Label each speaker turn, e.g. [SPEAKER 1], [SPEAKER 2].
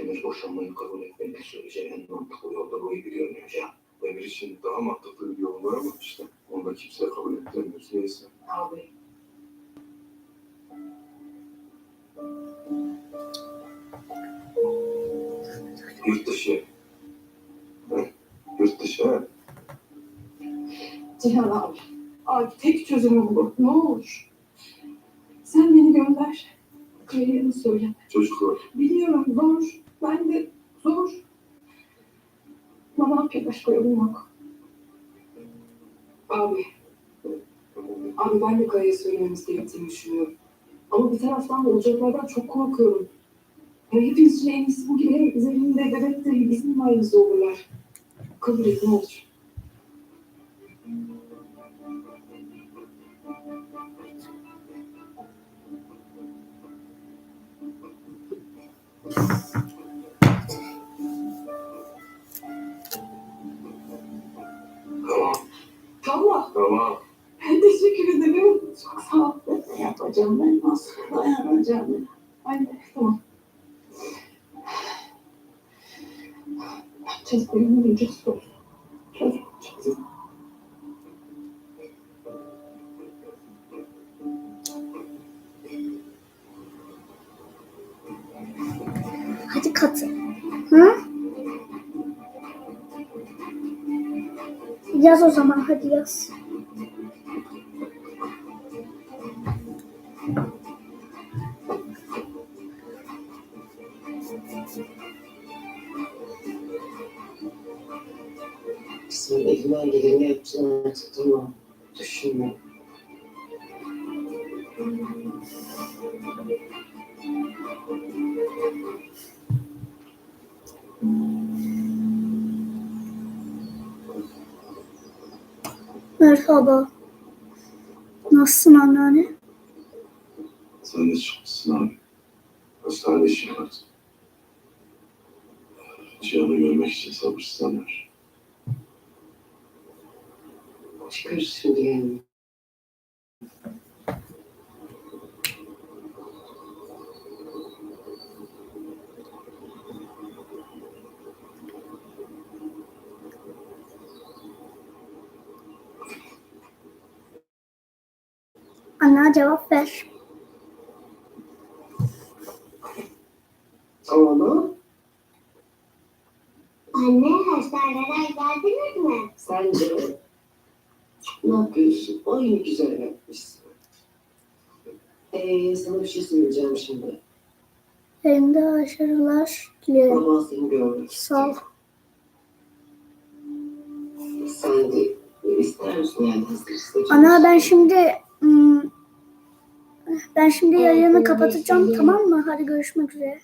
[SPEAKER 1] Henüz boşanmayı kabul etmediği sürece en mantıklı yolda bu gibi görünüyor ya. Emir için daha mantıklı bir yol var ama işte onu da kimse kabul ettirmiyor. Neyse.
[SPEAKER 2] Abi.
[SPEAKER 1] Yurt dışı. Hı? Yurt dışı ha.
[SPEAKER 2] Cihan abi. Abi tek çözümü bu. Ne olur. Sen beni gönder. Kariyerini söyle.
[SPEAKER 1] Çocuklar.
[SPEAKER 2] Biliyorum zor. Ben de zor. Ama ne yapayım başka yolum yok. Abi. Abi ben de Kaya'ya söylememiz gerektiğini düşünüyorum. Ama bir taraftan da olacaklardan çok korkuyorum. Ya hepimiz için en iyisi bu gibi hem üzerinde bebek de bizim ailemizde olurlar. Kabul et ne olur.
[SPEAKER 1] Tamam.
[SPEAKER 2] Tamam.
[SPEAKER 1] Tamam.
[SPEAKER 2] Teşekkür ederim. Çok sağ ol. Yapacağım ben? Nasıl dayanacağım ben? Anne, tamam. Benim bulacağız sonra. Çocuk.
[SPEAKER 3] Hadi katı. Hı? Yaz o zaman hadi yaz.
[SPEAKER 4] Sen elinden geleni yapacaksın artık tamam. Düşünme.
[SPEAKER 3] Merhaba. Nasılsın anneanne?
[SPEAKER 1] Sen de çıkmışsın abi. Hastane işi var. Cihan'ı görmek için sabırsızlanıyor.
[SPEAKER 4] Çıkarız şimdi yani.
[SPEAKER 3] Anne cevap ver.
[SPEAKER 4] Oğlum
[SPEAKER 5] Anne hastaneden geldiniz mi?
[SPEAKER 4] sence yapıyorsun? Ay ne güzel yapmışsın. Ee, sana bir şey söyleyeceğim şimdi.
[SPEAKER 3] Benim de başarılar diliyorum.
[SPEAKER 4] Ama seni görmek
[SPEAKER 3] Sağ ol.
[SPEAKER 4] Sen de ister misin yani hazır
[SPEAKER 3] Ana ben şimdi ben şimdi yayını kapatacağım tamam mı? Hadi görüşmek üzere.